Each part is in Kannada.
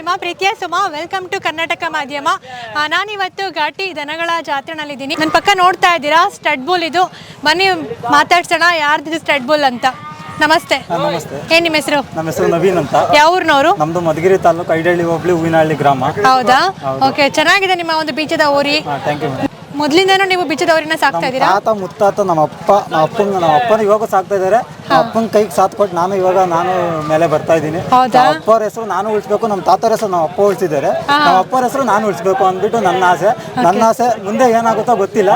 ನಿಮ್ಮ ಪ್ರೀತಿಯ ಸುಮಾ ವೆಲ್ಕಮ್ ಟು ಕರ್ನಾಟಕ ಮಾಧ್ಯಮ. ನಾನಿವತ್ತು ಘಾಟಿ ದನಗಳ ಜಾತ್ರೆನಲ್ಲಿದ್ದೀನಿ. ನನ್ನ ಪಕ್ಕ ನೋಡ್ತಾ ಇದ್ದೀರಾ ಸ್ಟಡ್ ಬುಲ್ ಇದು. ಬನ್ನಿ ಮಾತಾಡ್ಸೋಣ ಯಾರ್ದಿದು ಸ್ಟಡ್ ಬುಲ್ ಅಂತ. ನಮಸ್ತೆ. ನಮಸ್ತೆ. ಏನ್ ನಿಮ್ಮ ಹೆಸರು? ನಮ್ಮ ಹೆಸರು ನವೀನ್ ಅಂತ. ಯಾವ್ರನವರು? ನಮ್ದು ಮಧುಗಿರಿ ತಾಲೂಕು ಐಡಳ್ಳಿ ಹೋಬಳಿ ಹೂವಿನಹಳ್ಳಿ ಗ್ರಾಮ. ಹೌದಾ? ಓಕೆ ಚೆನ್ನಾಗಿದೆ ನಿಮ್ಮ ಒಂದು ಬೀಜದ ಓರಿ ಥ್ಯಾಂಕ್ ಯು ನೀವು ಬೀಜದ ಓರಿನ ಸಾಕ್ತಾ ಇದ್ದೀರಾ? ತಾತ ಮುತ್ತಾತ ನಮ್ಮ ಅಪ್ಪ ನಮ್ಮ ಅಪ್ಪನ ನಮ್ಮ ಅಪ್ಪನ ಇವಾಗ ಸಾಕ್ತಾ ಇದ್ದಾರೆ. ಅಪ್ಪನ ಕೈಗೆ ಸಾಥ್ ಕೊಟ್ಟು ನಾನು ಇವಾಗ ನಾನು ಮೇಲೆ ಬರ್ತಾ ಇದ್ದೀನಿ. ಅಪ್ಪವ್ರ ಹೆಸರು ನಾನು ಉಳಿಸ್ಬೇಕು ನಮ್ಮ ತಾತರ ಹೆಸರು ನಮ್ಮ ಅಪ್ಪ ಉಳಿಸಿದ್ದಾರೆ. ನಮ್ಮ ಅಪ್ಪರ ಹೆಸರು ನಾನು ಉಳಿಸ್ಬೇಕು ಅಂದ್ಬಿಟ್ಟು ನನ್ನ ಆಸೆ. ನನ್ನ ಆಸೆ ಮುಂದೆ ಏನಾಗುತ್ತೋ ಗೊತ್ತಿಲ್ಲ.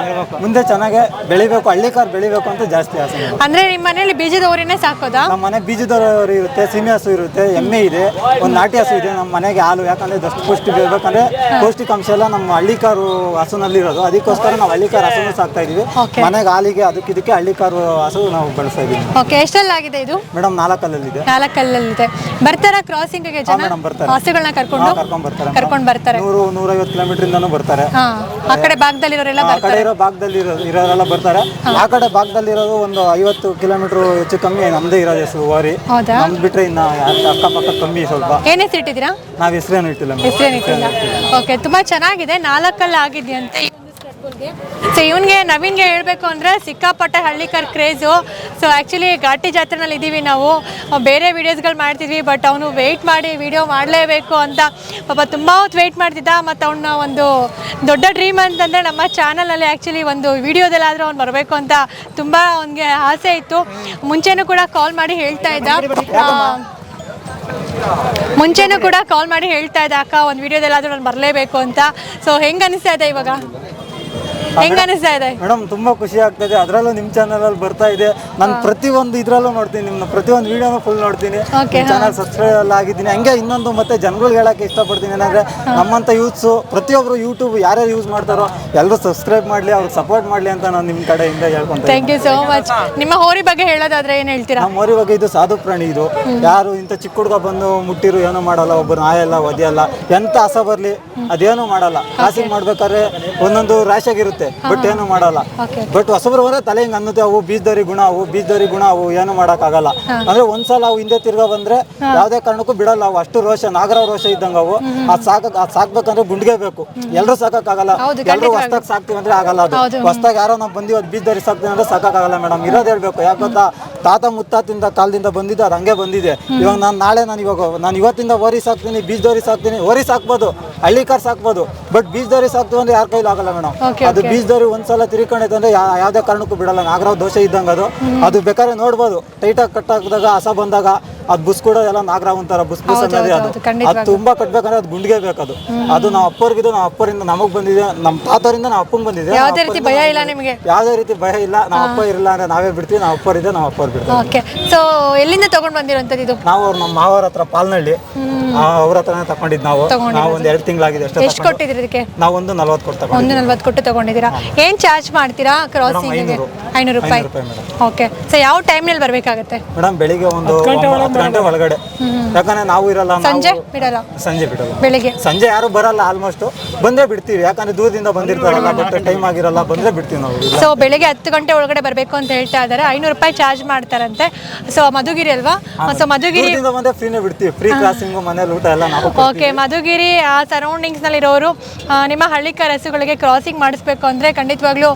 ಮುಂದೆ ಚೆನ್ನಾಗಿ ಬೆಳಿಬೇಕು ಹಳ್ಳಿ ಕಾರ್ ಬೆಳಿಬೇಕು ಅಂತ ಜಾಸ್ತಿ ಆಸೆ ಅಂದ್ರೆ ನಿಮ್ಮ ಮನೇಲಿ ಬೀಜದ ಸಾಕೋದ ಸಾಕೋದಾ? ನಮ್ಮ ಮನೆ ಬೀಜದವರು ಇರುತ್ತೆ ಸೀಮೆ ಹಸು ಇರುತ್ತೆ ಎಮ್ಮೆ ಇದೆ ಒಂದು ನಾಟಿ ಹಸು ಇದೆ ನಮ್ಮ ಮನೆಗೆ ಹಾಲು ಯಾಕಂದ್ರೆ ದಷ್ಟು ಪುಷ್ಟಿ ಬೇಕಂದ್ರೆ ಪೌಷ್ಟಿಕಾಂಶ ಎಲ್ಲ ನಮ್ಮ ಹಳ್ಳಿಕಾರು ಹಸುನಲ್ಲಿ ಇರೋದು. ಅದಕ್ಕೋಸ್ಕರ ನಾವು ಹಳ್ಳಿಕಾರು ಹಸುನು ಸಾಕ್ತಾ ಇದೀವಿ ಮನೆಗೆ ಹಾಲಿಗೆ ಅದಕ್ಕೆ ಇದಕ್ಕೆ ಹಳ್ಳಿಕಾರು ಹಸು ನಾವು ಬಳಸ್ತಾ ಇದೀವಿ ಓಕೆ ಎಷ್ಟಲ್ಲಾಗಿದೆ ಇದು? ಮೇಡಮ್ ನಾಲ್ಕಲ್ಲಿದೆ ನಾಲ್ಕಲ್ಲಲ್ಲಿದೆ. ಬರ್ತಾರ ಕ್ರಾಸಿಂಗ್ಗೆ ಜನ? ಮೇಡಮ್ ಬರ್ತಾರೆ. ಹಸುಗಳನ್ನ ಕರ್ಕೊಂಡು? ಕರ್ಕೊಂಡ್ ಬರ್ತಾರೆ ಕರ್ಕೊಂಡು ಬರ್ತಾರೆ. ನೂರು ನೂರೈವತ್ತು ಕಿಲೋಮೀಟರ್ ಇಂದನು ಬರ್ತಾರೆ. ಹಾ ಆ ಕಡೆ ಭಾಗದಲ್ಲಿರೋರೆಲ್ಲ ಆ ಬರ್ತಾರೆ. ಕಡೆ ಇರೋ ಭಾಗದಲ್ಲಿ ಇರೋ ಇರೋರೆಲ್ಲ ಬರ್ತಾರೆ. ಆ ಕಡೆ ಭಾಗದಲ್ಲಿ ಇರೋದು ಒಂದು ಐವತ್ತು ಕಿಲೋಮೀಟರ್ ಹೆಚ್ಚು ಕಮ್ಮಿ ನಮ್ದೇ ಇರೋದು ಹೆಸರು ವಾರಿ ಹೌದಾ? ನಮ್ದು ಬಿಟ್ರೆ ಇನ್ನ ಅಕ್ಕಪಕ್ಕ ಕಮ್ಮಿ ಸ್ವಲ್ಪ. ಏನ್ ಹೆಸರಿಟ್ಟಿದ್ದೀರಾ ನಾವ್ ಹೆಸರೇನು ಇಟ್ಟಿಲ್ಲ ಮೇಡಮ್. ಹೆಸರೇನಿಟ್ಟಿಲ್ಲ ಓಕೆ ತುಂಬಾ ಚೆನ್ನಾಗಿದೆ. ನಾಲ್ಕಲ್ಲಿ ಆಗಿದೆಯಂತೆ. ಸೊ ಇವನ್ಗೆ, ನವೀನ್ಗೆ ಹೇಳಬೇಕು ಅಂದ್ರೆ ಸಿಕ್ಕಾಪಟ್ಟೆ Hallikar craze so actually Ghati ಜಾತ್ರೆನಲ್ಲಿ ಇದ್ದೀವಿ ನಾವು. ಬೇರೆ ವೀಡಿಯೋಸ್ಗಳು ಮಾಡ್ತಿದ್ವಿ ಬಟ್ ಅವನು ವೆಯ್ಟ್ ಮಾಡಿ ವಿಡಿಯೋ ಮಾಡಲೇಬೇಕು ಅಂತ. ಪಾಪ ತುಂಬ ಹೊತ್ತು ವೆಯ್ಟ್ ಮಾಡ್ತಿದ್ದ, ಮತ್ತು ಅವನ ಒಂದು ದೊಡ್ಡ ಡ್ರೀಮ್ ಅಂತಂದರೆ ನಮ್ಮ ಚಾನಲಲ್ಲಿ ಆ್ಯಕ್ಚುಲಿ ಒಂದು ವೀಡಿಯೋದಲ್ಲಾದರೂ ಅವ್ನು ಬರಬೇಕು ಅಂತ ತುಂಬ ಅವನಿಗೆ ಆಸೆ ಇತ್ತು. ಮುಂಚೆನೂ ಕೂಡ ಕಾಲ್ ಮಾಡಿ ಹೇಳ್ತಾ ಇದ್ದ. ಮುಂಚೆನೂ ಕೂಡ ಕಾಲ್ ಮಾಡಿ ಹೇಳ್ತಾ ಇದ್ದ, ಅಕ್ಕ, ಒಂದು ವಿಡಿಯೋದಲ್ಲಾದರೂ ನಾನು ಬರಲೇಬೇಕು ಅಂತ. ಸೊ ಹೆಂಗೆ ಅನಿಸ್ತಾ ಇದೆ ಇವಾಗ? ಹೆಂಗ್ ಅನಿಸ್ತಾ ಇದೆ? ಮೇಡಮ್ ತುಂಬಾ ಖುಷಿ ಆಗ್ತದೆ. ಅದರಲ್ಲೂ ನಿಮ್ ಚಾನಲ್ ಅಲ್ಲಿ ಬರ್ತಾ ಇದೆ. ನಾನು ಪ್ರತಿ ಒಂದು ಇದ್ರಲ್ಲೂ ನೋಡ್ತೀನಿ ನಿಮ್ನ. ಪ್ರತಿ ಒಂದು ವಿಡಿಯೋನು ಫುಲ್ ನೋಡ್ತೀನಿ. ಚಾನಲ್ ಸಬ್ಸ್ಕ್ರೈಬ್ ಎಲ್ಲ ಆಗಿದ್ದೀನಿ. ಹಂಗೆ ಇನ್ನೊಂದು ಮತ್ತೆ ಜನಗಳಿಗೆ ಹೇಳಕ್ಕೆ ಇಷ್ಟಪಡ್ತೀನಿ ಏನಂದ್ರೆ ನಮ್ಮಂತ ಯೂತ್ಸು ಪ್ರತಿಯೊಬ್ರು ಯೂಟ್ಯೂಬ್ ಯಾರ್ಯಾರು ಯೂಸ್ ಮಾಡ್ತಾರೋ ಎಲ್ಲರೂ ಸಬ್ಸ್ಕ್ರೈಬ್ ಮಾಡ್ಲಿ ಅವ್ರಿಗೆ ಸಪೋರ್ಟ್ ಮಾಡ್ಲಿ ಅಂತ ನಾನು ನಿಮ್ ಕಡೆಯಿಂದ ಹೇಳ್ಕೊಂತೀನಿ ಥ್ಯಾಂಕ್ ಯು ಸೋ ಮಚ್ ನಿಮ್ಮ ಹೋರಿ ಬಗ್ಗೆ ಹೇಳೋದಾದ್ರೆ ಏನ್ ಹೇಳ್ತೀರಾ? ನಮ್ಮ ಹೋರಿ ಬಗ್ಗೆ ಇದು ಸಾಧು ಪ್ರಾಣಿ ಇದು. ಯಾರು ಇಂಥ ಚಿಕ್ಕ ಹುಡುಗ ಬಂದು ಮುಟ್ಟಿರು ಏನೂ ಮಾಡಲ್ಲ ಒಬ್ಬರು ನಾಯಲ್ಲ ಒದೆಯಲ್ಲ ಎಂತ ಆಸ ಬರಲಿ ಅದೇನು ಮಾಡಲ್ಲ. ಆಸೆ ಮಾಡ್ಬೇಕಾದ್ರೆ ಒಂದೊಂದು ಬಟ್ ಏನು ಮಾಡಲ್ಲ. ಬಟ್ ಹೊಸಬ್ರು ಬಂದ್ರೆ ತಲೆ ಹಿಂಗ್ ಅನ್ನುತ್ತೆ ಅವು ಬೀಜದರಿ ಗುಣ ಅವು ಬೀಜದರಿ ಗುಣ ಅವು ಏನು ಮಾಡಕ್ಕಾಗಲ್ಲ. ಅಂದ್ರೆ ಒಂದ್ಸಲ ಅವು ಹಿಂದೆ ತಿರ್ಗಾ ಬಂದ್ರೆ ಯಾವ್ದೇ ಕಾರಣಕ್ಕೂ ಬಿಡಲ್ಲ ಅವು. ಅಷ್ಟು ರೋಷ ನಾಗರ ರೋಷ ಇದ್ದಂಗ ಅವು. ಅದ್ ಸಾಕ ಅದ್ ಸಾಕ್ಬೇಕಂದ್ರೆ ಗುಂಡ್ಗೆ ಬೇಕು. ಎಲ್ರು ಸಾಕಕ್ ಆಗಲ್ಲ ಎಲ್ರು ಹೊಸ್ದಾಗ ಸಾಕ್ತಿವಿ ಅಂದ್ರೆ ಆಗಲ್ಲ ಅದು. ಹೊಸ್ದಾಗ ಯಾರೋ ನಾವು ಬಂದಿವ್ ಅದ್ ಬೀಜದರಿ ಸಾಕ್ತೀವಿ ಅಂದ್ರೆ ಸಾಕಾಗಲ್ಲ ಮೇಡಮ್. ಇರೋದ್ ಹೇಳ್ಬೇಕು ಯಾಕೆ ಗೊತ್ತಾ? ತಾತ ಮುತ್ತಾತಿಂದ ಕಾಲದಿಂದ ಬಂದಿದ್ದು ಅದು ಹಂಗೆ ಬಂದಿದೆ. ಇವಾಗ ನಾನು ನಾಳೆ ನಾನು ಇವಾಗ ನಾನು ಇವತ್ತಿಂದ ಓರಿ ಸಾಕ್ತೀನಿ ಬೀಜದೋರಿ ಸಾಕ್ತೀನಿ ಓರಿ ಸಾಕ್ಬೋದು ಹಳ್ಳಿ ಕಾರ್ ಸಾಕ್ಬೋದು ಬಟ್ ಬೀಜದೋರಿ ಸಾಕ್ತು ಅಂದ್ರೆ ಯಾರ ಕೈಲೂ ಆಗಲ್ಲ ಮೇಡಮ್. ಅದು ಅದು ದೋರಿ ಒಂದ್ಸಲ ತಿರ್ಕೊಂಡೈತೆ ಅಂದ್ರೆ ಯಾವ್ದೇ ಕಾರಣಕ್ಕೂ ಬಿಡಲ್ಲ ನಾಗರಾವ್ ದೋಷ ಇದ್ದಂಗ ಅದು. ಅದು ಬೇಕಾದ್ರೆ ನೋಡ್ಬೋದು. ಟೈಟಾಗಿ ಕಟ್ ಹಾಕಿದಾಗ ಹಸ ಬಂದಾಗ ಅದು ಬುಸ್ ಕೊಡೋದೆಲ್ಲ ನಾಗರಾವ್ ಅಂತಾರ ಬುಸ್ ಬುಸ್ ಅನ್ನೋದೇ ಅದು. ಅದು ತುಂಬಾ ಕಟ್ಬೇಕಂದ್ರೆ ಅದು ಗುಂಡಿಗೆ ಬೇಕದು. ಅದು ನಾವು ಅಪ್ಪರಿಗಿದ್ದು ನಾವು ಅಪ್ಪರಿಂದ ನಮಗ್ ಬಂದಿದೆ ನಮ್ಮ ತಾತರಿಂದ ನಾವು ಅಪ್ಪಂಗ್ ಬಂದಿದೆ. ಯಾವ್ದೇ ರೀತಿ ಭಯ ಇಲ್ಲ ನಿಮಗೆ? ಯಾವುದೇ ರೀತಿ ಭಯ ಇಲ್ಲ. ನಾವು ಅಪ್ಪ ಇರಲ್ಲ ಅಂದ್ರೆ ನಾವೇ ಬಿಡ್ತೀವಿ ನಾವು ಅಪ್ಪರಿದೆ ನಾವು ಅಪ್ಪರ್ ಬಿಡ್ತೀವಿ. ಓಕೆ. ಸೊ ಎಲ್ಲಿಂದ ತಗೊಂಡ್ ಬಂದಿರೋಂಥದ್ದು ಇದು? ನಾವು ಅವ್ರ ನಮ್ಮ ಮಾವರ ಹತ್ರ ಪಾಲ್ನಳ್ಳಿ. ಅವ್ರ ಹತ್ರನೇ ತಕೊಂಡಿದ್ ನಾವು. ನಾವು ಒಂದ್ ಎರಡು ತಿಂಗಳಾಗಿದೆ ಅಷ್ಟೇ ಎಷ್ಟು ಕೊಟ್ಟಿದ್ರಿ ಇದಕ್ಕೆ? ನಾವು ಒಂದು ನಲ್ವತ್ತು ಕೊಟ್ಟು ತಗೊಂಡು ಒಂದು ನಲ್ವತ್ತು ಕೊಟ್ಟು ತಗೊಂಡಿದ್ದೀರಾ? ಏನ್ ಚಾರ್ಜ್ ಮಾಡ್ತೀರಾ ಕ್ರಾಸ್ ಐನೂರು. ಐನೂರು ರೂಪಾಯಿ. ಐನೂರು ರೂಪಾಯಿ ಮೇಡಮ್ ಓಕೆ. ಸೊ ಯಾವ ಟೈಮ್ನಲ್ಲಿ ಬರಬೇಕಾಗತ್ತೆ? ಮೇಡಮ್ ಬೆಳಿಗ್ಗೆ ಒಂದು ಹತ್ತು ಗಂಟೆ ಒಳಗಡೆ. ಯಾಕಂದ್ರೆ ನಾವು ಇರಲ್ಲ ಸಂಜೆ ಬಿಡಲ್ಲ. ಸಂಜೆ ಬಿಡಲ್ಲ. ಬೆಳಿಗ್ಗೆ. ಸಂಜೆ ಯಾರು ಬರಲ್ಲ ಆಲ್ಮೋಸ್ಟ್ ಬಂದೇ ಬಿಡ್ತೀವಿ. ಯಾಕಂದ್ರೆ ದೂರದಿಂದ ಬಂದಿರ್ತಾರಲ್ಲ ಬಟ್ ಟೈಮ್ ಆಗಿರಲ್ಲ ಬಂದ್ರೆ ಬಿಡ್ತೀವಿ ನಾವು. ಸೊ ಬೆಳಿಗ್ಗೆ ಹತ್ತು ಗಂಟೆ ಒಳಗಡೆ ಬರಬೇಕು ಅಂತ ಹೇಳ್ತಾ ಇದ್ದಾರೆ. ಐನೂರು ರೂಪಾಯಿ ಚಾರ್ಜ್ ಮಾಡ್ತಾರಂತೆ. ಸೊ ಮಧುಗಿರಿ ಅಲ್ವಾ? ಸೊ ಮಧುಗಿರಿ ಬಂದ್ರೆ ಫ್ರೀನೇ ಬಿಡ್ತೀವಿ. ಫ್ರೀ ಕ್ರಾಸಿಂಗ್ ಮನೇಲಿ ಊಟ ಎಲ್ಲ ನಾವು ಓಕೆ ಮಧುಗಿರಿ ಆ ಸರೌಂಡಿಂಗ್ಸ್ನಲ್ಲಿ ಇರೋರು ನಿಮ್ಮ ಹಳ್ಳಿ ಕರಸುಗಳಿಗೆ ಕ್ರಾಸಿಂಗ್ ಮಾಡಿಸ್ಬೇಕು ಅಂದ್ರೆ ಖಂಡಿತವಾಗ್ಲೂ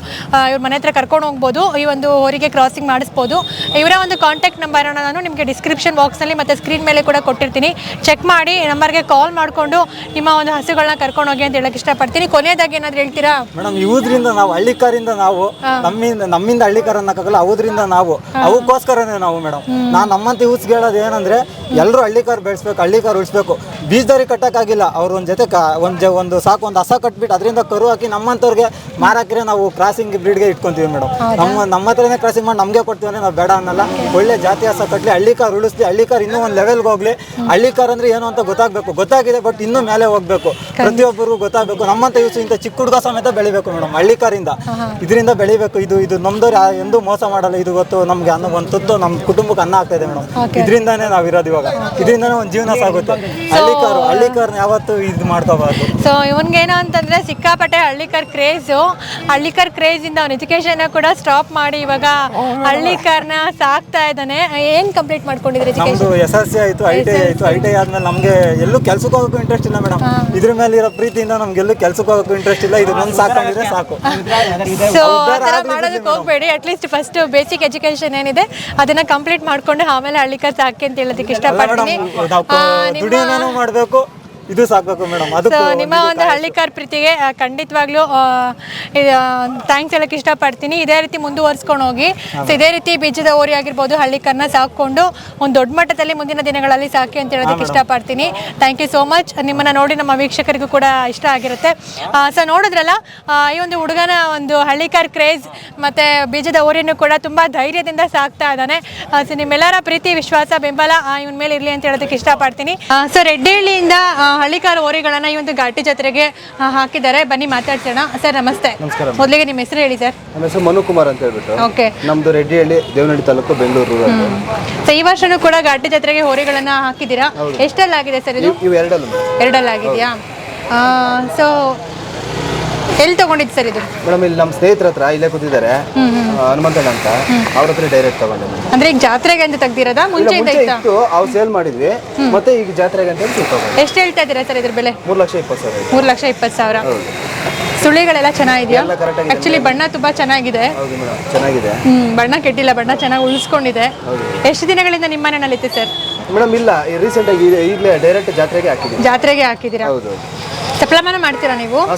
ಇವ್ರ ಮನೆ ಹತ್ರ ಕರ್ಕೊಂಡು ಹೋಗ್ಬೋದು. ಈ ಒಂದು ಊರಿಗೆ ಕ್ರಾಸಿಂಗ್ ಮಾಡಿಸ್ಬೋದು. ಇವರ ಒಂದು ಕಾಂಟ್ಯಾಕ್ಟ್ ನಂಬರ್ ನಾನು ನಿಮಗೆ ಡಿಸ್ಕ್ರಿಪ್ಷನ್ ಬಾಕ್ಸ್ನಲ್ಲಿ ಮತ್ತು ಸ್ಕ್ರೀನ್ ಮೇಲೆ ಕೂಡ ಕೊಟ್ಟಿರ್ತೀನಿ. ಚೆಕ್ ಮಾಡಿ ನಂಬರ್ಗೆ ಕಾಲ್ ಮಾಡಿಕೊಂಡು ನಿಮ್ಮ ಒಂದು ಹಸುಗಳನ್ನ ಕರ್ಕೊಂಡು ಹೋಗಿ ಅಂತ ಹೇಳಕ್ಕೆ ಇಷ್ಟಪಡ್ತೀನಿ. ಕೊನೆಯದಾಗಿ ಏನಾದ್ರು ಹೇಳ್ತೀರಾ? ಮೇಡಮ್ ಇವುದ್ರಿಂದ ನಾವು ಹಳ್ಳಿಕಾರಿಂದ ನಾವು ನಮ್ಮಿಂದ ನಮ್ಮಿಂದ ಹಳ್ಳಿಕಾರ ಅನ್ನಕ್ಕಾಗಲ್ಲ ಅವದ್ರಿಂದ ನಾವು. ಅವಕ್ಕೋಸ್ಕರನೇ ನಾವು ಮೇಡಮ್ ನಾನು ನಮ್ಮಂತ ಯೂಸ್ ಹೇಳೋದು ಏನಂದ್ರೆ ಎಲ್ಲರೂ ಹಳ್ಳಿಕಾರ್ ಬೆಳೆಸ್ಬೇಕು ಹಳ್ಳಿಕಾರ್ ಉಳಿಸ್ಬೇಕು. ಬೀಜದಾರಿ ಕಟ್ಟೋಕ್ಕಾಗಿಲ್ಲ. ಅವ್ರ ಒಂದು ಜೊತೆ ಒಂದು ಒಂದು ಸಾಕು ಒಂದು ಹಸ ಕಟ್ಬಿಟ್ಟು ಅದರಿಂದ ಕರು ಹಾಕಿ ನಮ್ಮಂಥವ್ರಿಗೆ ಮಾರಾಕ್ರೆ ನಾವು ಕ್ರಾಸಿಂಗ್ ಬ್ರೀಡ್ಗೆ ಇಟ್ಕೊಂತೀವಿ ಮೇಡಮ್ ನಮ್ಮ ನಮ್ಮ ಹತ್ರನೇ ಕ್ರಾಸಿಂಗ್ ಮಾಡಿ ನಮಗೆ ಕೊಡ್ತೀವಿ ಅಂದ್ರೆ ನಾವು ಬೇಡ ಅನ್ನಲ್ಲ. ಒಳ್ಳೆ ಜಾತಿ ಹಸ ಕಟ್ಲಿ ಹಳ್ಳಿಕಾರ ಉಳಿಸ್ಲಿ ಹಳ್ಳಿಕಾರ್ ಇನ್ನೂ ಒಂದು ಲೆವೆಲ್ಗೆ ಹೋಗ್ಲಿ. ಹಳ್ಳಿಕಾರ್ ಅಂದ್ರೆ ಏನು ಅಂತ ಗೊತ್ತಾಗಬೇಕು. ಗೊತ್ತಾಗಿದೆ ಬಟ್ ಇನ್ನೂ ಮೇಲೆ ಹೋಗ್ಬೇಕು. ಪ್ರತಿಯೊಬ್ಬರಿಗೂ ಗೊತ್ತಾಗಬೇಕು. ನಮ್ಮಂತ ಯೂಸ್ ಇಂಥ ಚಿಕ್ಕ ಹುಡುಗ ಸಮೇತ ಬೆಳಿಬೇಕು ಮೇಡಮ್ ಹಳ್ಳಿಕಾರಿಂದ. ಇದರಿಂದ ಬೆಳಿಬೇಕು. ಇದು ಇದು ನಮ್ದವ್ರು ಎಂದೂ ಮೋಸ ಮಾಡಲ್ಲ. ಇದು ಗೊತ್ತು. ನಮ್ಗೆ ಅನ್ನ ಒಂದು ತುತ್ತು ನಮ್ಮ ಕುಟುಂಬಕ್ಕೆ ಅನ್ನ ಆಗ್ತಾ ಇದೆ ಮೇಡಮ್. ಇದರಿಂದಾನೇ ನಾವು ಇರೋದು ಇವಾಗ. ಇದರಿಂದಾನೇ ಒಂದು ಜೀವನ ಸಾಗುತ್ತೆ. ಹಳ್ಳಿಕಾರು ಹಳ್ಳಿಕಾರನ್ನ ಯಾವತ್ತು ಇದು ಮಾಡ್ಕೋಬಾರ್ದು ಸೊ ಇವನ್ಗೇನು ಅಂತಂದ್ರೆ ಸಿಕ್ಕಾಪಟ್ಟೆ ಹಳ್ಳಿಕಾರ್ ಕ್ರೇಜು ಹಳ್ಳಿಕಾರ್ ಕ್ರೇಜ್ ಇಂದ ಅವ್ನ ಎಜುಕೇಶನ್ ಕೂಡ ಸ್ಟಾಪ್ ಮಾಡಿ ಇವಾಗ ಹಳ್ಳಿಕಾರ್ನ ಸಾಕ್ತಾ ಇದ್ದಾನೆ. ಏನ್ ಕಂಪ್ಲೀಟ್ ಮಾಡ್ಕೊಂಡಿದ್ರಿ ನಮ್ದು ಎಸ್ ಎಲ್ ಸಿ ಆಯ್ತು ಐ ಟಿ ಐ ಆಯ್ತು ಐ ಟಿ ಐ ಆದ್ಮೇಲೆ ನಮ್ಗೆ ಎಲ್ಲೂ ಕೆಲ್ಸಕ್ಕೆ ಹೋಗೋಕ್ಕೂ ಇಂಟ್ರೆಸ್ಟ್ ಇಲ್ಲ ಮೇಡಮ್ ಇದ್ರ ಮೇಲೆ ಇರೋ ಪ್ರೀತಿಯಿಂದ ನಮ್ಗೆ ಎಲ್ಲೂ ಕೆಲ್ಸಕ್ಕೆ ಹೋಗೋಕ್ಕೂ ಇಂಟ್ರೆಸ್ಟ್ ಇಲ್ಲ. ಇದು ನಮ್ ಸಾಕಾಗಿದ್ರೆ ಸಾಕು. ಸೊ ಆ ಥರ ಮಾಡೋದಕ್ಕೆ ಹೋಗ್ಬೇಡಿ. ಅಟ್ಲೀಸ್ಟ್ ಫಸ್ಟ್ ಬೇಸಿಕ್ ಎಜುಕೇಶನ್ ಏನಿದೆ ಅದನ್ನ ಕಂಪ್ಲೀಟ್ ಮಾಡ್ಕೊಂಡು ಆಮೇಲೆ ಹಳ್ಳಿಕರ್ ಹಾಕಿ ಅಂತ ಹೇಳೋದಕ್ಕೆ ಇಷ್ಟಪಡ್ತೀನಿ. ನಾವು ಮಾಡಬೇಕು. ಇದು ಸಾಕು ಮೇಡಮ್. ಸೊ ಅದಕ್ಕೆ ನಿಮ್ಮ ಒಂದು ಹಳ್ಳಿಕಾರ್ ಪ್ರೀತಿಗೆ ಆ, ಖಂಡಿತವಾಗ್ಲೂ ಥ್ಯಾಂಕ್ಸ್ ಹೇಳಕ್ಕೆ ಇಷ್ಟಪಡ್ತೀನಿ. ಇದೇ ರೀತಿ ಮುಂದುವರ್ಸ್ಕೊಂಡು ಹೋಗಿ. ಸೊ ಇದೇ ರೀತಿ ಬೀಜದ ಓರಿ ಆಗಿರ್ಬೋದು ಹಳ್ಳಿಕಾರ್ನ ಸಾಕೊಂಡು ಒಂದು ದೊಡ್ಡ ಮಟ್ಟದಲ್ಲಿ ಮುಂದಿನ ದಿನಗಳಲ್ಲಿ ಸಾಕಿ ಅಂತ ಹೇಳೋದಕ್ಕೆ ಇಷ್ಟಪಡ್ತೀನಿ. ಥ್ಯಾಂಕ್ ಯು ಸೋ ಮಚ್ ನಿಮ್ಮನ್ನ ನೋಡಿ ನಮ್ಮ ವೀಕ್ಷಕರಿಗೂ ಕೂಡ ಇಷ್ಟ ಆಗಿರುತ್ತೆ. ಸೊ ನೋಡಿದ್ರಲ್ಲ ಆ, ಈ ಒಂದು ಹುಡುಗನ ಒಂದು ಹಳ್ಳಿಕಾರ್ ಕ್ರೇಜ್ ಮತ್ತೆ ಬೀಜದ ಓರಿಯನ್ನು ಕೂಡ ತುಂಬಾ ಧೈರ್ಯದಿಂದ ಸಾಕ್ತಾ ಇದ್ದಾನೆ. ಸೊ ನಿಮ್ಮೆಲ್ಲರ ಪ್ರೀತಿ ವಿಶ್ವಾಸ ಬೆಂಬಲ ಇವನ ಮೇಲೆ ಇರಲಿ ಅಂತ ಹೇಳೋದಕ್ಕೆ ಇಷ್ಟಪಡ್ತೀನಿ. ಸೊ ರೆಡ್ಡಿಹಳ್ಳಿಯಿಂದ ಆ, ಹಳ್ಳಿಕಾರ್ ಓರಿಗಳನ್ನ ಈ ಒಂದು ಘಾಟಿ ಜಾತ್ರೆಗೆ ಹಾಕಿದ್ದಾರೆ. ಬನ್ನಿ ಮಾತಾಡ್ಸೋಣ. ಸರ್ ನಮಸ್ತೆ. ನಮಸ್ಕಾರ ಮೊದಲಿಗೆ ನಿಮ್ಮ ಹೆಸರು ಹೇಳಿ ಸರ್. ನಮ್ಮ ಹೆಸರು ಮನು ಕುಮಾರ್ ಅಂತ ಹೇಳ್ಬಿಟ್ಟು. ಓಕೆ. ನಮ್ದು ರೆಡ್ಡಿಹಳ್ಳಿ ದೇವನಹಳ್ಳಿ ತಾಲೂಕು ಬೆಂಗಳೂರು ಸೊ ಈ ವರ್ಷನೂ ಕೂಡ ಘಾಟಿ ಜಾತ್ರೆಗೆ ಹೋರಿಗಳನ್ನ ಹಾಕಿದ್ದೀರಾ? ಎಷ್ಟಲ್ಲಾಗಿದೆ ಸರ್ ಇದು? ಇವು ಎರಡಲ್ಲ ಎರಡಲ್ಲಾಗಿದೆಯಾ? ಸೊ ಎಲ್ಲಿ ತಗೊಂಡಿದ್ದು ಸರ್ ಇದು? ಮೇಡಮ್ ಇಲ್ಲಿ ನಮ್ಮ ಸ್ನೇಹಿತರ ಹತ್ರ ಇಲ್ಲೇ ಕೂತಿದ್ದಾರೆ. ಹನುಮಂತಣ್ಣ ಅಂತ. ಅವ್ರ ಹತ್ರ ಡೈರೆಕ್ಟ್ ತಗೊಂಡೆ madam. ಅಂದ್ರೆ ಈಗ ಜಾತ್ರೆಗೆ ಅಂತ ತೆಗ್ದಿರೋದಾ? ಇಲ್ಲ ಮುಂಚೆ ಇತ್ತಾ? ಸೇಲ್ ಮಾಡಿದ್ವಿ. ಮತ್ತೆ ಈಗ ಜಾತ್ರೆಗೆ ಅಂತ ಹೇಳಿ ತಗೊಂಡೆ. ಎಷ್ಟು ಹೇಳ್ತಾ ಇದ್ದೀರಾ ಸರ್ ಇದ್ರ ಬೆಲೆ? ಮೂರು ಲಕ್ಷ ಇಪ್ಪತ್ತು ಸಾವಿರ ಇದೆ. ಮೂರು ಲಕ್ಷ ಇಪ್ಪತ್ತು ಸಾವಿರ. ಹೌದು. ಸುಳಿಗಳೆಲ್ಲ ಚೆನ್ನಾಗಿದೆಯಾ? ಎಲ್ಲ correct ಆಗಿದೆ. ಆಕ್ಚುಲಿ ಬಣ್ಣ ತುಂಬಾ ಚೆನ್ನಾಗಿದೆ. ಹೌದು ಮೇಡಮ್ ಚೆನ್ನಾಗಿದೆ. ಹ್ಮ್ ಬಣ್ಣ ಕೆಟ್ಟಿಲ್ಲ ಬಣ್ಣ ಚೆನ್ನಾಗಿ ಉಳಿಸ್ಕೊಂಡಿದೆ. ಎಷ್ಟು ದಿನಗಳಿಂದ ನಿಮ್ಮ ಮನೆಯಲ್ಲಿ ಸರ್? ಮೇಡಮ್ ಇಲ್ಲ. ರೀಸೆಂಟ್ ಆಗಿ ಈಗ- ಈಗಲೇ ಡೈರೆಕ್ಟ್ ಜಾತ್ರೆಗೆ ಹಾಕಿದ್ದೀನಿ ಜಾತ್ರೆಗೆ ಹಾಕಿದ್ದೀರಾ? ಹೌದು. ಸಪ್ಲಮಾನ ಮಾಡ್ತೀರಾ ನೀವು? ಆ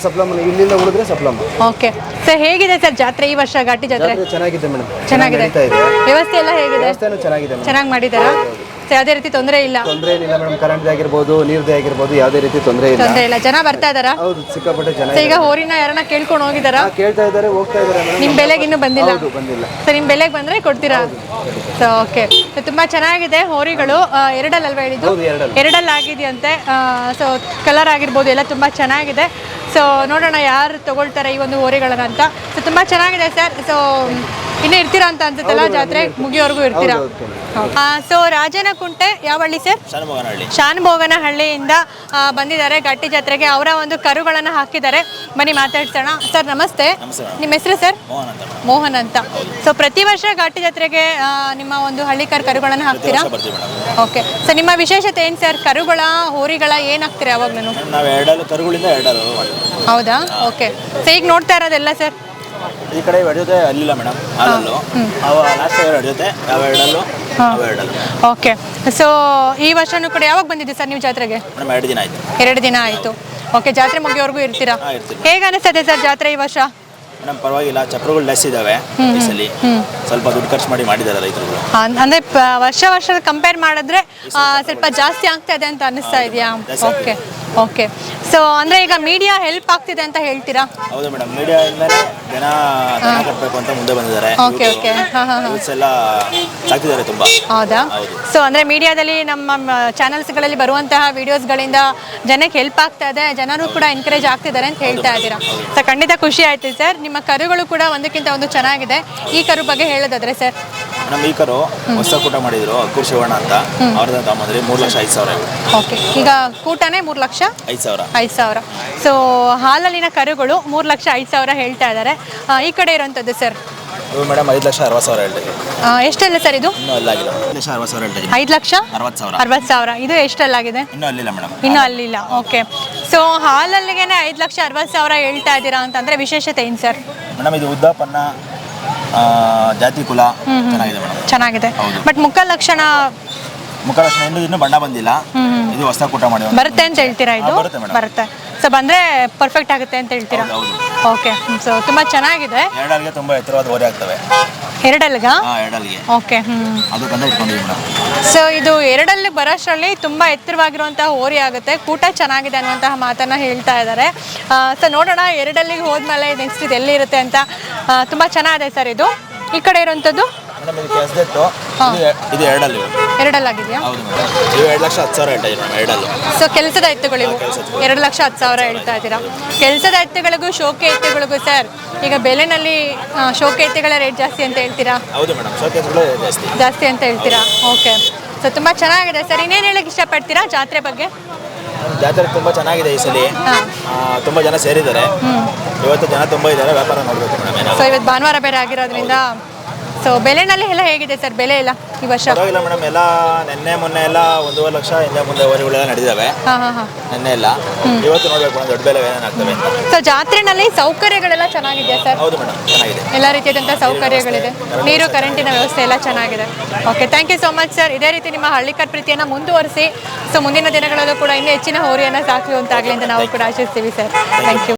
ಇಲ್ಲಿಂದ ಉಳಿದ್ರೆ ಸಪ್ಲಮ್ ಓಕೆ. ಸರ್ ಹೇಗಿದೆ ಸರ್ ಜಾತ್ರೆ ಈ ವರ್ಷ ಘಾಟಿ ಜಾತ್ರೆ? ಜಾತ್ರೆ ಚೆನ್ನಾಗಿದೆ ಮೇಡಮ್. ಚೆನ್ನಾಗಿದೆ. ನಡೀತಾ ಇದೆ. ವ್ಯವಸ್ಥೆ ಎಲ್ಲ ಹೇಗಿದೆ? ವ್ಯವಸ್ಥೆನೂ ಚೆನ್ನಾಗಿದೆ ಮೇಡಮ್. ಚೆನ್ನಾಗಿ ಮಾಡಿದಾರಾ ಸೊ ಯಾವುದೇ ರೀತಿ ತೊಂದರೆ ಇಲ್ಲ? ತೊಂದರೆ ಇಲ್ಲ ಮೇಡಮ್ ಕರೆಂಟ್ ಆಗಿರ್ಬೋದು ನೀರ್ದೇ ಆಗಿರ್ಬೋದು ಯಾವುದೇ ರೀತಿ ತೊಂದರೆ ಇಲ್ಲ. ತೊಂದರೆ ಇಲ್ಲ. ಜನ ಬರ್ತಾ ಇದಾರಾ ಹೌದು ಸಿಕ್ಕಾಪಟ್ಟೆ ಜನ ಈಗ ಹೋರಿನ ಯಾರನ್ನ ಕೇಳ್ಕೊಂಡು ಹೋಗಿದಾರಾ ಹಾ, ಕೇಳ್ತಾ ಇದ್ದಾರೆ ಹೋಗ್ತಾ ಇದ್ದಾರೆ ಮೇಡಮ್ ನಿಮ್ ಬೆಲೆಗೆ ಇನ್ನೂ ಬಂದಿಲ್ಲ? ಹೌದು ಬಂದಿಲ್ಲ. ಸೊ ನಿಮ್ಮ ಬೆಲೆಗೆ ಬಂದ್ರೆ ಕೊಡ್ತೀರಾ? ಸೊ ಓಕೆ ತುಂಬಾ ಚೆನ್ನಾಗಿದೆ ಹೋರಿಗಳು. ಆ, ಎರಡಲ್ಲಲ್ವಾ ಹೇಳಿದ್ದು? ಹೌದು ಎರಡಲ್ಲ ಎರಡಲ್ಲಿ ಆಗಿದೆಯಂತೆ. ಸೊ ಕಲರ್ ಆಗಿರ್ಬೋದು ಎಲ್ಲ ತುಂಬಾ ಚೆನ್ನಾಗಿದೆ. ಸೊ ನೋಡೋಣ ಯಾರು ತಗೊಳ್ತಾರೆ ಈ ಒಂದು ಹೋರಿಗಳನ್ನ ಅಂತ. ಸೊ ತುಂಬಾ ಚೆನ್ನಾಗಿದೆ ಸರ್. ಸೊ ಇನ್ನೂ ಇರ್ತೀರಾ ಅಂತ ಅನ್ಸುತ್ತಲ್ಲ? ಜಾತ್ರೆ ಮುಗಿಯೋವರೆಗೂ ಇರ್ತೀರಾ? ಸೊ ರಾಜನ ಕುಂಟೆ ಯಾವ ಹಳ್ಳಿ ಸರ್ ಶಾನುಭೋಗನ ಹಳ್ಳಿಯಿಂದ ಬಂದಿದ್ದಾರೆ ಗಟ್ಟಿ ಜಾತ್ರೆಗೆ. ಅವರ ಒಂದು ಕರುಗಳನ್ನು ಹಾಕಿದ್ದಾರೆ. ಬನ್ನಿ ಮಾತಾಡ್ಸೋಣ. ಸರ್ ನಮಸ್ತೆ. ನಿಮ್ಮ ಹೆಸರು ಸರ್ ಮೋಹನ್ ಅಂತ ಸೊ ಪ್ರತಿ ವರ್ಷ ಘಾಟಿ ಜಾತ್ರೆಗೆ ನಿಮ್ಮ ಒಂದು ಹಳ್ಳಿ ಕರ್ ಕರುಗಳನ್ನು ಹಾಕ್ತೀರಾ? ಓಕೆ ಸೊ ನಿಮ್ಮ ವಿಶೇಷತೆ ಏನು ಸರ್ ಕರುಗಳ ಹೋರಿಗಳ ಏನು ಹಾಕ್ತೀರಾ ಯಾವಾಗ್ಲೂ ನಾವು ಎರಡಲ್ಲು ಕರುಗಳಿಂದ ಎರಡಲ್ಲು ಹೌದಾ? ಓಕೆ ಸೊ ಈಗ ನೋಡ್ತಾ ಇರೋದೆಲ್ಲ ಸರ್ ಈ ಕಡೆ ಎರಡು ಜೊತೆ ಅಲ್ಲಿಲ್ಲ ಮೇಡಮ್ ಅಲ್ಲೂ ಅವ ಲಾಸ್ಟ್ ಎರಡು ಜೊತೆ ಯಾವ ಎರಡಲ್ಲು ಅವ ಎರಡಲ್ಲು. ಓಕೆ. ಸೊ ಈ ವರ್ಷನೂ ಕೂಡ ಯಾವಾಗ ಬಂದಿದೆ ಸರ್ ನೀವು ಜಾತ್ರೆಗೆ? ಮೇಡಮ್ ಎರಡು ದಿನ ಆಯ್ತು. ಎರಡು ದಿನ ಆಯಿತು. ಓಕೆ ಜಾತ್ರೆ ಮುಗಿಯೋವರೆಗೂ ಇರ್ತೀರಾ? ಹಾಂ ಹೇಗೆ ಅನಿಸ್ತದೆ ಸರ್ ಜಾತ್ರೆ ಈ ವರ್ಷ? ಮೇಡಮ್ ಪರವಾಗಿಲ್ಲ ಚಪ್ರಗಳು ಲೆಸ್ ಈ ಸಲ. ಸ್ವಲ್ಪ ದುಡ್ಡು ಖರ್ಚು ಮಾಡಿ ಮಾಡಿದ್ದಾರೆ ರೈತರುಗಳು. ಅಂದ್ರೆ ವರ್ಷ ವರ್ಷ ಕಂಪೇರ್ ಮಾಡಿದ್ರೆ ಆ, ಸ್ವಲ್ಪ ಜಾಸ್ತಿ ಆಗ್ತಾ ಇದೆ ಅಂತ ಅನಿಸ್ತಾ ಇದೆಯಾ? ಓಕೆ ಓಕೆ ಸೊ ಅಂದ್ರೆ ಈಗ ಮೀಡಿಯಾ ಹೆಲ್ಪ್ ಆಗ್ತಿದೆ ಅಂತ ಹೇಳ್ತೀರಾ? ಹೌದು ಮೇಡಮ್ ಮೀಡಿಯಾದಿಂದಲೇ ಜನ ದನ ಕಟ್ಟಬೇಕು ಅಂತ ಮುಂದೆ ಬಂದಿದ್ದಾರೆ. ಓಕೆ ಓಕೆ ಹಾಂ ಹಾಂ ಎಲ್ಲ ಸಾಕ್ತಿದ್ದಾರೆ ತುಂಬ. ಹೌದಾ? ಹೌದು. ಸೊ ಅಂದ್ರೆ ಮೀಡಿಯಾದಲ್ಲಿ ನಮ್ಮ ಚಾನೆಲ್ಸ್ಗಳಲ್ಲಿ ಬರುವಂತಹ ವಿಡಿಯೋಸ್ಗಳಿಂದ ಜನಕ್ಕೆ ಹೆಲ್ಪ್ ಆಗ್ತಾ ಇದೆ. ಜನರು ಕೂಡ ಎನ್ಕರೇಜ್ ಆಗ್ತಿದ್ದಾರೆ ಅಂತ ಹೇಳ್ತಾ ಇದ್ದೀರಾ? ಸೊ ಖಂಡಿತ ಖುಷಿ ಆಯ್ತು ಸರ್. ನಿಮ್ಮ ಕರುಗಳು ಕೂಡ ಒಂದಕ್ಕಿಂತ ಒಂದು ಚೆನ್ನಾಗಿದೆ. ಈ ಕರು ಬಗ್ಗೆ ಹೇಳೋದಾದ್ರೆ ಸರ್ ನಮ್ಮ ಈಕರು ಹೊಸ ಕೂಟ ಮಾಡಿದ್ರು ಅಕ್ಕೂರ್ ಶಿವಣ್ಣ ಅಂತ. ಅವ್ರದ್ದು ತಗೊಂಬಂದ್ರಿ ಮೂರು ಲಕ್ಷ ಐದು ಸಾವಿರ. ಇವು ಓಕೆ. ಈಗ ಕೂಟನೇ ಮೂರು ಲಕ್ಷ? ಐದು ಸಾವಿರ. ಐದು ಸಾವಿರ. ಸೊ ಹಾಲಲ್ಲಿನ ಕರುಗಳು ಮೂರು ಲಕ್ಷ ಐದು ಸಾವಿರ ಹೇಳ್ತಾ ಇದ್ದಾರೆ. ಆ, ಈ ಕಡೆ ಇರುವಂಥದ್ದು ಸರ್? ಇವು ಮೇಡಮ್ ಐದು ಲಕ್ಷ ಅರವತ್ತು ಸಾವಿರ ಹೇಳ್ತೀವಿ ಎಷ್ಟಲ್ಲ ಸರ್ ಇದು? ಇನ್ನೂ ಅಲ್ಲಾಗಿಲ್ಲ ಐದು ಲಕ್ಷ ಅರವತ್ತು ಸಾವಿರ ಹೇಳ್ತೀವಿ ಐದು ಲಕ್ಷ? ಅರವತ್ತು ಸಾವಿರ. ಅರವತ್ತು ಸಾವಿರ. ಇದು ಎಷ್ಟಲ್ಲಾಗಿದೆ ಇನ್ನೂ ಅಲ್ಲಿಲ್ಲ ಮೇಡಮ್. ಇನ್ನೂ ಅಲ್ಲಿಲ್ಲ. ಓಕೆ. ಸೊ ಹಾಲಲ್ಲಿಗೆ ಐದು ಲಕ್ಷ ಅರವತ್ತು ಸಾವಿರ ಹೇಳ್ತಾ ಇದ್ದೀರಾ ಅಂತಂದ್ರೆ ವಿಶೇಷತೆ ಏನು ಸರ್? ಮೇಡಮ್ ಇದು ಉದ್ದಾಪನ್ನ ಜಾತಿ ಕುಲ ಚೆನ್ನಾಗಿದೆ ಮೇಡಮ್. ಚೆನ್ನಾಗಿದೆ. ಬಟ್ ಮುಖ ಲಕ್ಷಣ ಮುಖಲಕ್ಷಣ ಇನ್ನೂ ಇನ್ನೂ ಬಣ್ಣ ಬಂದಿಲ್ಲ. ಇದು ಹೊಸ ಕೂಟ ಮಾಡಿ ಬರುತ್ತೆ ಅಂತ ಹೇಳ್ತೀರಾ ಇದು? ಬರುತ್ತೆ ಸೊ ಬಂದ್ರೆ ಪರ್ಫೆಕ್ಟ್ ಆಗುತ್ತೆ ಅಂತ ಹೇಳ್ತೀರಾ? ಹೌದು ಓಕೆ ಸೊ ತುಂಬಾ ಚೆನ್ನಾಗಿದೆ. ಎರಡಲ್ಗೆ ತುಂಬಾ ಎತ್ತರವಾದ ಓರೆ ಆಗ್ತವೆ. ಎರಡಲ್ಗ? ಹಾಂ ಎರಡಲ್ಗೆ. ಓಕೆ ಹ್ಮ್. ಅದು ಬಂದ ಇಟ್ಕೊಂಡಿದ್ದೀವಿ ಮೇಡಮ್. ಸೊ ಇದು ಎರಡಲ್ಲಿ ಬರೋಷ್ಟರಲ್ಲಿ ತುಂಬಾ ಎತ್ತರವಾಗಿರುವಂತಹ ಓರಿ ಆಗುತ್ತೆ. ಕೂಟ ಚೆನ್ನಾಗಿದೆ ಅನ್ನುವಂತಹ ಮಾತನ್ನ ಹೇಳ್ತಾ ಇದ್ದಾರೆ. ಸೊ ನೋಡೋಣ ಎರಡಲ್ಲಿಗೆ ಹೋದ್ಮೇಲೆ ನೆಕ್ಸ್ಟ್ ಇದು ಎಲ್ಲಿರುತ್ತೆ ಅಂತ. ತುಂಬಾ ತುಂಬ ಚೆನ್ನಾಗಿದೆ ಸರ್ ಇದು. ಈ ಕಡೆ ಇರುವಂಥದ್ದು ಮೇಡಮ್ ಇದು ಇದು ಎರಡಲ್ಲಿ ಎರಡಲ್ಲಾಗಿದೆಯಾ? ಹೌದು ಮೇಡಮ್. ಎರಡು ಲಕ್ಷ ಹತ್ತು ಸಾವಿರ ಹೇಳ್ತಾ ಎರಡಲ್ಲು. ಸೊ ಕೆಲಸದ ಎತ್ತುಗಳಿವು ಎರಡು ಲಕ್ಷ ಹತ್ತು ಸಾವಿರ ಹೇಳ್ತಾ ಇದ್ದೀರಾ. ಕೆಲಸದ ಎತ್ತುಗಳಿಗೂ ಶೋಕೆ ಎತ್ತುಗಳಿಗೂ ಸರ್ ಈಗ ಬೆಲೆನಲ್ಲಿ ಆ, ಶೋಕಿ ಎತ್ತುಗಳ ರೇಟ್ ಜಾಸ್ತಿ ಅಂತ ಹೇಳ್ತೀರಾ? ಹೌದು ಮೇಡಮ್ ಶೋಕೇಸ್ಗಳು ಜಾಸ್ತಿ. ಜಾಸ್ತಿ ಅಂತ ಹೇಳ್ತೀರಾ? ಓಕೆ ಸೊ ತುಂಬ ಚೆನ್ನಾಗಿದೆ. ಸರ್ ಇನ್ನೇನು ಹೇಳಕ್ಕೆ ಇಷ್ಟಪಡ್ತೀರಾ ಜಾತ್ರೆ ಬಗ್ಗೆ? ಜಾತ್ರೆ ತುಂಬಾ ಚೆನ್ನಾಗಿದೆ ಈ ಸಲ. ಆ, ತುಂಬಾ ಜನ ಸೇರಿದ್ದಾರೆ. ಇವತ್ತು ಜನ ತುಂಬಾ ಇದ್ದಾರೆ ವ್ಯಾಪಾರ ನೋಡ್ಬೇಕು ಮೇಡಮ್ ಸೊ ಇವತ್ತು ಭಾನುವಾರ ಬೇರೆ ಆಗಿರೋದ್ರಿಂದ ಸೊ ಬೆಲೆನಲ್ಲಿ ಎಲ್ಲ ಹೇಗಿದೆ ಸರ್ ಬೆಲೆ ಎಲ್ಲ ಈ ವರ್ಷ? ಪರವಾಗಿಲ್ಲ ಮೇಡಮ್ ಎಲ್ಲ ನಿನ್ನೆ ಮೊನ್ನೆ ಎಲ್ಲ ಒಂದೂವರೆ ಲಕ್ಷ ಹಿಂದೆ ಮುಂದೆ ವರೆಗಳೆಲ್ಲ ನಡೆದಿದ್ದಾವೆ. ಹಾಂ ಹಾಂ ಹಾಂ. ನಿನ್ನೆ ಎಲ್ಲ. ಇವತ್ತು ನೋಡ್ಬೇಕು ಮೇಡಮ್ ದೊಡ್ಡ ಬೆಲೆ ಏನಾಗ್ತವೆ ಅಂತ. ಸೊ ಜಾತ್ರೆನಲ್ಲಿ ಸೌಕರ್ಯಗಳೆಲ್ಲ ಚೆನ್ನಾಗಿದೆಯಾ ಸರ್ ಹೌದು ಮೇಡಮ್ ಚೆನ್ನಾಗಿದೆ. ಎಲ್ಲ ರೀತಿಯಾದಂಥ ಸೌಕರ್ಯಗಳಿದೆ. ನೀರು ಕರೆಂಟಿನ ವ್ಯವಸ್ಥೆ ಎಲ್ಲ ಚೆನ್ನಾಗಿದೆ. Okay thank you so much sir ಇದೇ ರೀತಿ ನಿಮ್ಮ ಹಳ್ಳಿಕರ್ ಪ್ರೀತಿಯನ್ನು ಮುಂದುವರಿಸಿ. ಸೊ ಮುಂದಿನ ದಿನಗಳಲ್ಲೂ ಕೂಡ ಇನ್ನೂ ಹೆಚ್ಚಿನ ಹೋರಿಯನ್ನು ಸಾಕುವಂತಾಗಲಿ ಅಂತ ನಾವು ಕೂಡ ಆಶಿಸ್ತೀವಿ ಸರ್ ಥ್ಯಾಂಕ್ ಯು